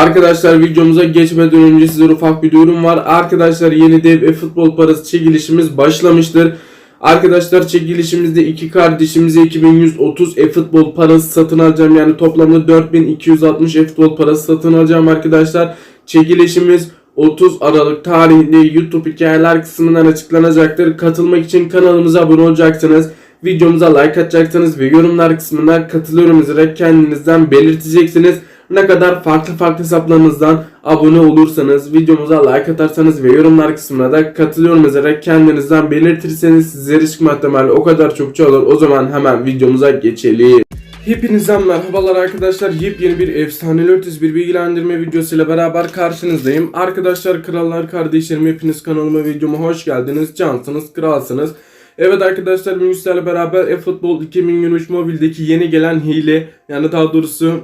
Arkadaşlar videomuza geçmeden önce size ufak bir duyurum var. Arkadaşlar yeni dev e futbol parası çekilişimiz başlamıştır. Arkadaşlar çekilişimizde iki kardeşimize 2130 e futbol parası satın alacağım. Yani toplamda 4260 e futbol parası satın alacağım arkadaşlar. Çekilişimiz 30 Aralık tarihinde YouTube hikayeler kısmından açıklanacaktır. Katılmak için kanalımıza abone olacaksınız. Videomuza like atacaksınız ve yorumlar kısmına katılıyorum yazarak kendinizden belirteceksiniz. Ne kadar farklı farklı hesaplarınızdan abone olursanız, videomuza like atarsanız ve yorumlar kısmına da katılıyorum yazarak kendinizden belirtirseniz sizlere çıkma ihtimali o kadar çokça olur. O zaman hemen videomuza geçelim. Hepinize merhabalar arkadaşlar. Yepyeni bir efsaneli ötesi bir bilgilendirme videosuyla beraber karşınızdayım. Arkadaşlar krallar kardeşlerim hepiniz kanalıma videoma hoş geldiniz. Cansınız, kralsınız. Evet arkadaşlar sizlerle beraber eFootball 2023 mobildeki yeni gelen hile yani daha doğrusu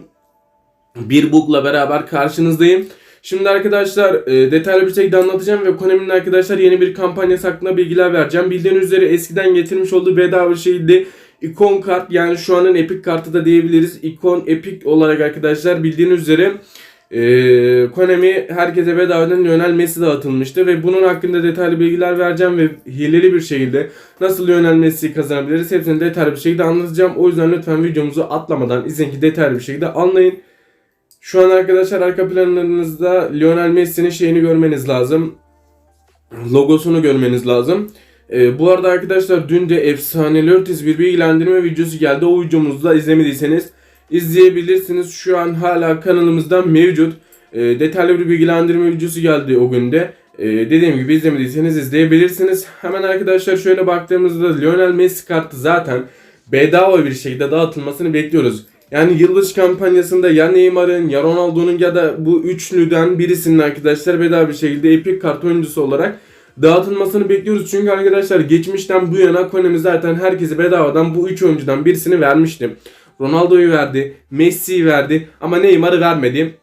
bir bug'la beraber karşınızdayım. Şimdi arkadaşlar e, detaylı bir şekilde anlatacağım ve Konami'nin arkadaşlar yeni bir kampanyası hakkında bilgiler vereceğim. Bildiğiniz üzere eskiden getirmiş olduğu bedava şeydi. İkon kart yani şu anın Epic kartı da diyebiliriz. İkon Epic olarak arkadaşlar bildiğiniz üzere e, Konami herkese bedavadan Lionel Messi dağıtılmıştı ve bunun hakkında detaylı bilgiler vereceğim ve hileli bir şekilde nasıl Lionel Messi'yi kazanabiliriz hepsini detaylı bir şekilde anlatacağım. O yüzden lütfen videomuzu atlamadan izleyin ki detaylı bir şekilde anlayın. Şu an arkadaşlar arka planlarınızda Lionel Messi'nin şeyini görmeniz lazım. Logosunu görmeniz lazım. Ee, bu arada arkadaşlar dün de efsaneli ötesi bir bilgilendirme videosu geldi. O videomuzu da izlemediyseniz izleyebilirsiniz. Şu an hala kanalımızda mevcut. Ee, detaylı bir bilgilendirme videosu geldi o günde. Ee, dediğim gibi izlemediyseniz izleyebilirsiniz. Hemen arkadaşlar şöyle baktığımızda Lionel Messi kartı zaten bedava bir şekilde dağıtılmasını bekliyoruz. Yani yılbaşı kampanyasında ya Neymar'ın ya Ronaldo'nun ya da bu üçlüden birisinin arkadaşlar bedava bir şekilde Epic kart oyuncusu olarak dağıtılmasını bekliyoruz. Çünkü arkadaşlar geçmişten bu yana Konami zaten herkese bedavadan bu üç oyuncudan birisini vermişti. Ronaldo'yu verdi, Messi'yi verdi ama Neymar'ı vermedi.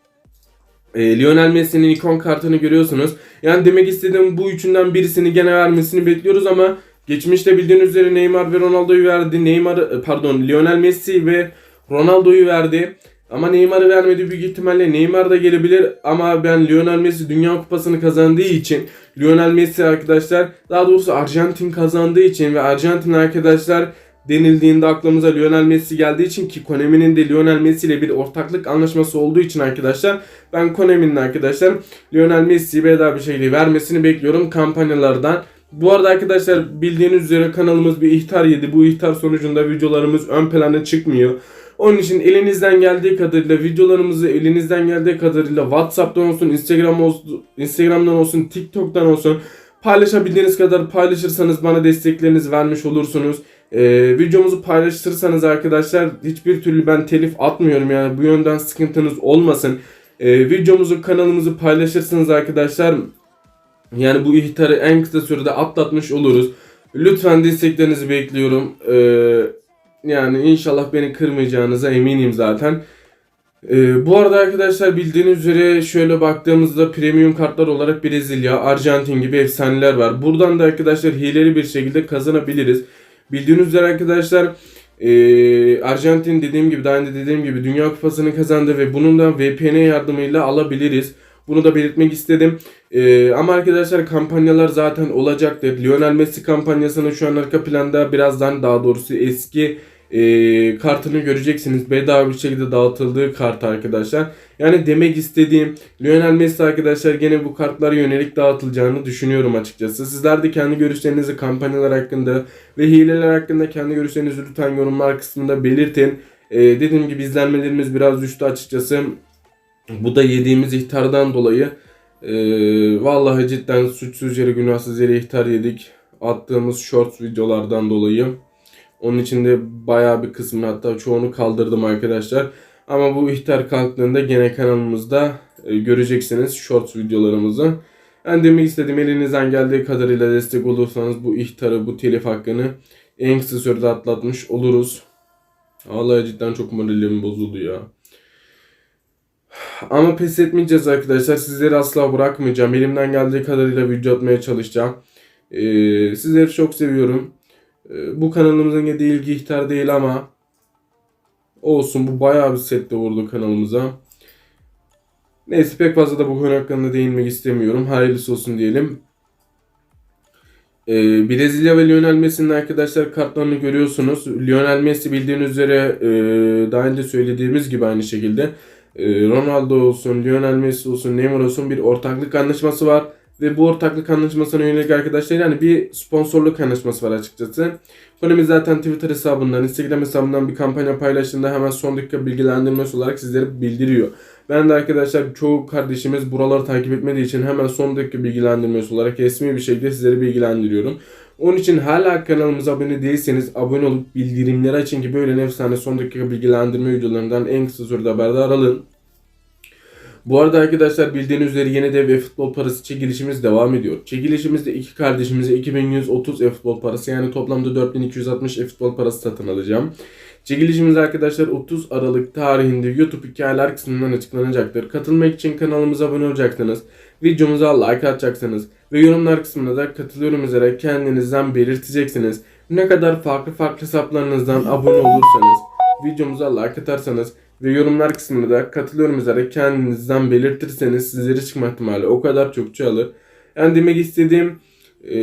E, Lionel Messi'nin ikon kartını görüyorsunuz. Yani demek istediğim bu üçünden birisini gene vermesini bekliyoruz ama geçmişte bildiğiniz üzere Neymar ve Ronaldo'yu verdi. Neymar pardon Lionel Messi ve Ronaldo'yu verdi. Ama Neymar'ı vermedi büyük ihtimalle Neymar da gelebilir ama ben Lionel Messi Dünya Kupası'nı kazandığı için Lionel Messi arkadaşlar daha doğrusu Arjantin kazandığı için ve Arjantin arkadaşlar denildiğinde aklımıza Lionel Messi geldiği için ki Konami'nin de Lionel Messi ile bir ortaklık anlaşması olduğu için arkadaşlar ben Konami'nin arkadaşlar Lionel Messi'yi bedava bir şekilde vermesini bekliyorum kampanyalardan. Bu arada arkadaşlar bildiğiniz üzere kanalımız bir ihtar yedi. Bu ihtar sonucunda videolarımız ön plana çıkmıyor. Onun için elinizden geldiği kadarıyla videolarımızı elinizden geldiği kadarıyla WhatsApp'tan olsun, Instagram olsun, Instagram'dan olsun, TikTok'tan olsun paylaşabildiğiniz kadar paylaşırsanız bana desteklerinizi vermiş olursunuz. Ee, videomuzu paylaşırsanız arkadaşlar hiçbir türlü ben telif atmıyorum yani bu yönden sıkıntınız olmasın. Ee, videomuzu kanalımızı paylaşırsanız arkadaşlar yani bu ihtarı en kısa sürede atlatmış oluruz. Lütfen desteklerinizi bekliyorum. Ee, yani inşallah beni kırmayacağınıza eminim zaten. Ee, bu arada arkadaşlar bildiğiniz üzere şöyle baktığımızda premium kartlar olarak Brezilya, Arjantin gibi efsaneler var. Buradan da arkadaşlar hileli bir şekilde kazanabiliriz. Bildiğiniz üzere arkadaşlar ee, Arjantin dediğim gibi daha önce dediğim gibi Dünya Kupası'nı kazandı ve bunun da VPN yardımıyla alabiliriz. Bunu da belirtmek istedim. Ee, ama arkadaşlar kampanyalar zaten olacaktır. Lionel Messi kampanyasını şu an arka planda birazdan daha doğrusu eski e, kartını göreceksiniz. Bedava bir şekilde dağıtıldığı kart arkadaşlar. Yani demek istediğim Lionel Messi arkadaşlar gene bu kartlara yönelik dağıtılacağını düşünüyorum açıkçası. Sizler de kendi görüşlerinizi kampanyalar hakkında ve hileler hakkında kendi görüşlerinizi lütfen yorumlar kısmında belirtin. E, dediğim gibi izlenmelerimiz biraz düştü açıkçası. Bu da yediğimiz ihtardan dolayı. E, vallahi cidden suçsuz yere günahsız yere ihtar yedik. Attığımız shorts videolardan dolayı. Onun içinde bayağı bir kısmını hatta çoğunu kaldırdım arkadaşlar. Ama bu ihtar kalktığında gene kanalımızda e, göreceksiniz shorts videolarımızı. Ben demek istediğim elinizden geldiği kadarıyla destek olursanız bu ihtarı, bu telif hakkını en kısa sürede atlatmış oluruz. Vallahi cidden çok moralim bozuldu ya. Ama pes etmeyeceğiz arkadaşlar. Sizleri asla bırakmayacağım. Elimden geldiği kadarıyla video atmaya çalışacağım. Ee, sizleri çok seviyorum. Ee, bu kanalımızın yediği ilgi ihtar değil ama olsun bu bayağı bir sette vurdu kanalımıza. Neyse pek fazla da bu konu hakkında değinmek istemiyorum. Hayırlısı olsun diyelim. Ee, Brezilya ve Lionel Messi'nin arkadaşlar kartlarını görüyorsunuz. Lionel Messi bildiğiniz üzere e, daha önce söylediğimiz gibi aynı şekilde Ronaldo olsun, Lionel Messi olsun, Neymar olsun bir ortaklık anlaşması var. Ve bu ortaklık anlaşmasına yönelik arkadaşlar yani bir sponsorluk anlaşması var açıkçası. Konemi zaten Twitter hesabından, Instagram hesabından bir kampanya paylaştığında hemen son dakika bilgilendirmesi olarak sizlere bildiriyor. Ben de arkadaşlar çoğu kardeşimiz buraları takip etmediği için hemen son dakika bilgilendirmesi olarak resmi bir şekilde sizleri bilgilendiriyorum. Onun için hala kanalımıza abone değilseniz abone olup bildirimleri açın ki böyle efsane son dakika bilgilendirme videolarından en kısa sürede haberdar alın. Bu arada arkadaşlar bildiğiniz üzere yeni dev e-futbol parası çekilişimiz devam ediyor. Çekilişimizde iki kardeşimize 2130 e-futbol parası yani toplamda 4260 e-futbol parası satın alacağım. Çekilişimiz arkadaşlar 30 Aralık tarihinde YouTube hikayeler kısmından açıklanacaktır. Katılmak için kanalımıza abone olacaksınız. Videomuza like atacaksınız. Ve yorumlar kısmına da katılıyorum üzere kendinizden belirteceksiniz. Ne kadar farklı farklı hesaplarınızdan abone olursanız, videomuza like atarsanız ve yorumlar kısmına da katılıyorum üzere kendinizden belirtirseniz sizlere çıkma ihtimali o kadar çok çoğalır. Yani demek istediğim e,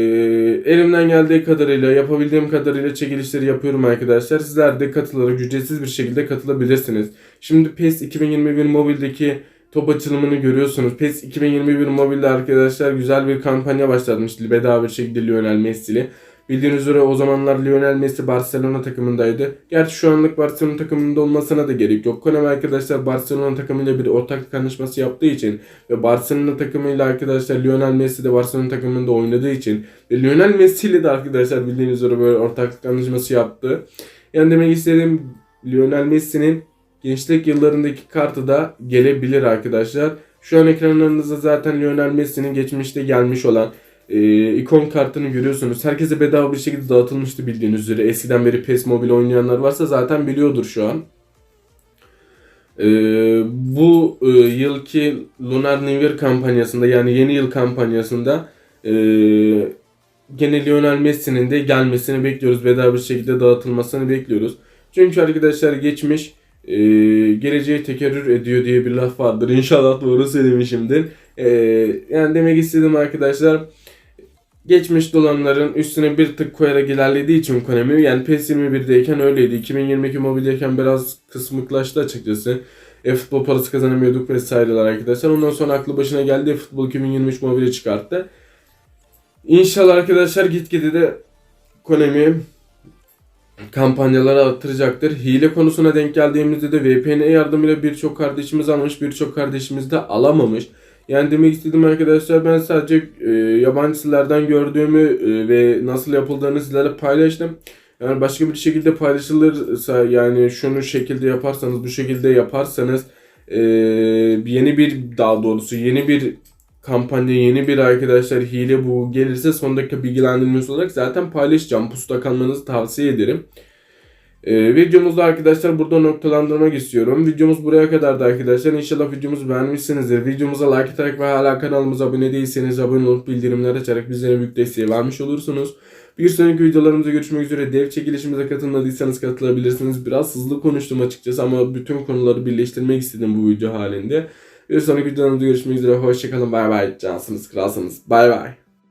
elimden geldiği kadarıyla yapabildiğim kadarıyla çekilişleri yapıyorum arkadaşlar. Sizler de katılarak ücretsiz bir şekilde katılabilirsiniz. Şimdi PES 2021 mobildeki top açılımını görüyorsunuz. PES 2021 mobilde arkadaşlar güzel bir kampanya başlatmıştı bedava bir şekilde Lionel Messi'li. Bildiğiniz üzere o zamanlar Lionel Messi Barcelona takımındaydı. Gerçi şu anlık Barcelona takımında olmasına da gerek yok. Konami arkadaşlar Barcelona takımıyla bir ortaklık anlaşması yaptığı için ve Barcelona takımıyla arkadaşlar Lionel Messi de Barcelona takımında oynadığı için ve Lionel Messi ile de arkadaşlar bildiğiniz üzere böyle ortaklık anlaşması yaptı. Yani demek istediğim Lionel Messi'nin gençlik yıllarındaki kartı da gelebilir arkadaşlar. Şu an ekranlarınızda zaten Lionel Messi'nin geçmişte gelmiş olan e, ikon kartını görüyorsunuz. Herkese bedava bir şekilde dağıtılmıştı bildiğiniz üzere. Eskiden beri PES Mobile oynayanlar varsa zaten biliyordur şu an. E, bu e, yılki Lunar New Year kampanyasında yani yeni yıl kampanyasında e, gene Lionel Messi'nin de gelmesini bekliyoruz. Bedava bir şekilde dağıtılmasını bekliyoruz. Çünkü arkadaşlar geçmiş e, geleceği tekerrür ediyor diye bir laf vardır. İnşallah doğru söylemişimdir. E, yani demek istedim arkadaşlar geçmiş dolanların üstüne bir tık koyarak ilerlediği için Konami yani PES 21'deyken öyleydi. 2022 mobildeyken biraz kısmıklaştı açıkçası. E-futbol parası kazanamıyorduk vesaireler arkadaşlar. Ondan sonra aklı başına geldi futbol 2023 mobile çıkarttı. İnşallah arkadaşlar gitgide de Konami kampanyaları artıracaktır. Hile konusuna denk geldiğimizde de VPN yardımıyla birçok kardeşimiz almış, birçok kardeşimiz de alamamış. Yani demek istediğim arkadaşlar ben sadece e, yabancı sitelerden gördüğümü e, ve nasıl yapıldığını sizlerle paylaştım. Yani başka bir şekilde paylaşılırsa yani şunu şekilde yaparsanız bu şekilde yaparsanız e, yeni bir daha doğrusu yeni bir kampanya yeni bir arkadaşlar hile bu gelirse son dakika bilgilendirmesi olarak zaten paylaşacağım. Pusuda kalmanızı tavsiye ederim. Ee, videomuzda arkadaşlar burada noktalandırmak istiyorum. Videomuz buraya kadardı arkadaşlar. İnşallah videomuzu beğenmişsinizdir. Videomuza like atarak ve hala kanalımıza abone değilseniz abone olup bildirimler açarak bizlere büyük desteği vermiş olursunuz. Bir sonraki videolarımızda görüşmek üzere. Dev çekilişimize katılmadıysanız katılabilirsiniz. Biraz hızlı konuştum açıkçası ama bütün konuları birleştirmek istedim bu video halinde. Bir sonraki videolarımızda görüşmek üzere. Hoşçakalın. Bay bay. Cansınız, kralsınız. Bay bay.